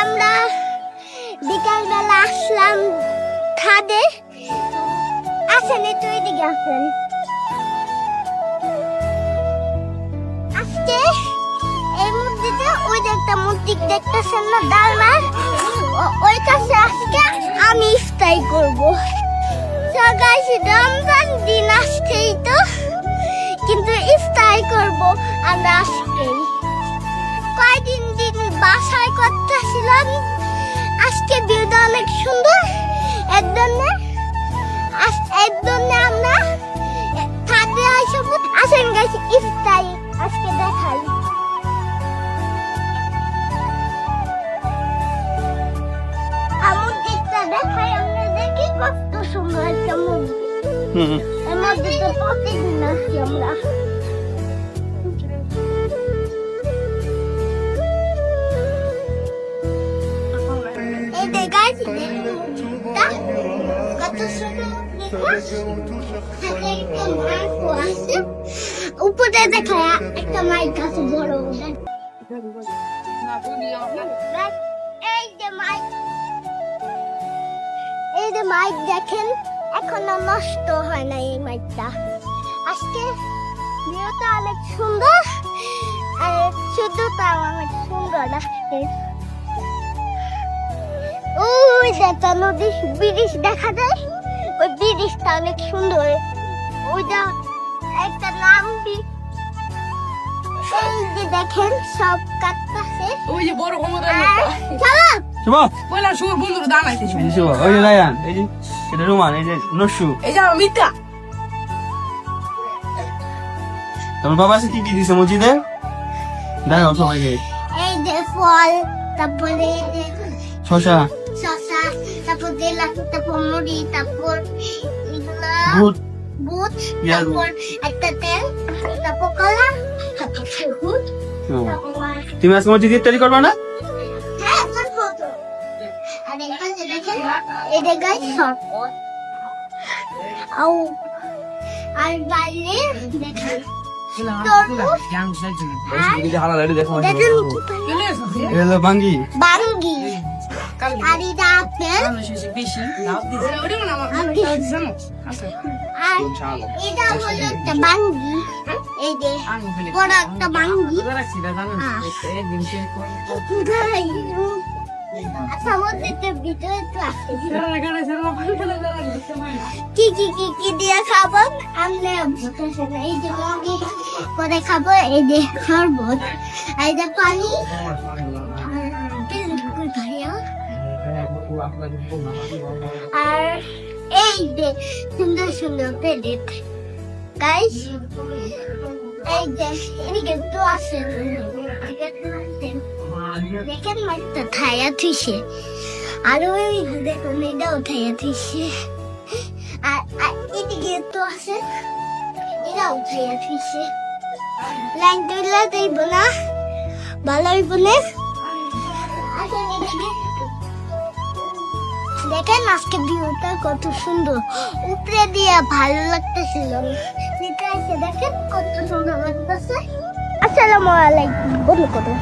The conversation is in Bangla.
আমরা বিকালবেলা আসলাম খাদে। আসেন একটু এদিকে আসেন আজকে এই মসজিদে ওই একটা মসজিদ দেখতেছেন না ডালমা ও- ওই কাছে আজকে আমি ইফতারি করব। গাইস রমজান দিন আসছেই তো, কিন্তু ইফতারি করব আমরা আজকেই। কয়দিন দিন বাসায় করতেছিলাম আজকে ভিউটা অনেক সুন্দর। এর জন্য এর জন্য আমরা ছাদে আসব আসেন গাইস ইফতারি আজকে দেখাই। দেখাই কত সুন্দর একটা মধ্যে তো প্রতিদিন আসছি আমরা। উপরে দেখা একটা মাইক আছে বড় এই যে মাইক এই মাইক দেখেন, এখনও নষ্ট হয় না এই মাইকটা আজকে ভিউটা অনেক সুন্দর। আর শুধুটাও অনেক সুন্দর ওই যে একটা নদী ব্রিজ দেখা যায়। ওই ব্রিজটা অনেক সুন্দর। ওইটা একটা নাম এই যে দেখেন সব কাটতেছে। ওই যে বড় ক্ষমতার আর লোকটা চলো! শুভ! বললাম শুভ বন্ধুরা দাঁড়াইছে এই শুভ ওই যে রায়ান এই যে এটা রুমান এই যে নসু। এই যে আমার তোমার বাবা আছে কি কি দিছে মসজিদে? দেখাও সবাইকে। এই যে ফল তারপরে শশা শসা তারপর দেলা তারপর মুড়ি তারপর এগুলা ভূত বুট পেঁয়াজ। তারপর একটা তেল তারপর কলা তারপর খেহুদ ও। তারপর তুমি আজকে মসজিদ ইফতারি করবে না হ্যাঁ করব তো আর এখানে দেখেন এটা গাছ শরবত আও আর বাইরে দেখেন তরমুজ আর দেখেন চলে এসেছে এলো বাঙ্গি আর এটা আপেল। বেশি লাভ দিছে ওটা আমার? আর কথা হচ্ছে জানো? আর এটা হলো একটা বাঙ্গি। এই যে বড় একটা বাঙ্গি। রাখছি আচ্ছা কি কি কি কি দিয়ে খাব? আমরা এই যে মুরগি। করে খাব এই যে শরবত। এই যে পানি। ভাইয়া আর এই যে সুন্দর সুন্দর প্লেট গাইস এই যে এদিকে তো আছে। দেখেন মাছটা থায়া থুইছে। আর ওই দেখুন এটাও থায়া থুইছে। আর এদিকে তো আছে এটাও থায়া থুইছে। লাইন তুলে দেব না? ভালো হইব না? আসেন এদিকে দেখেন আজকে দিনটা কত সুন্দর। উপরে দিয়ে ভালো লাগতেছিল। নিচে দেখেন কত সুন্দর লাগতেছে। আসসালামু আলাইকুম। বন্ধু করো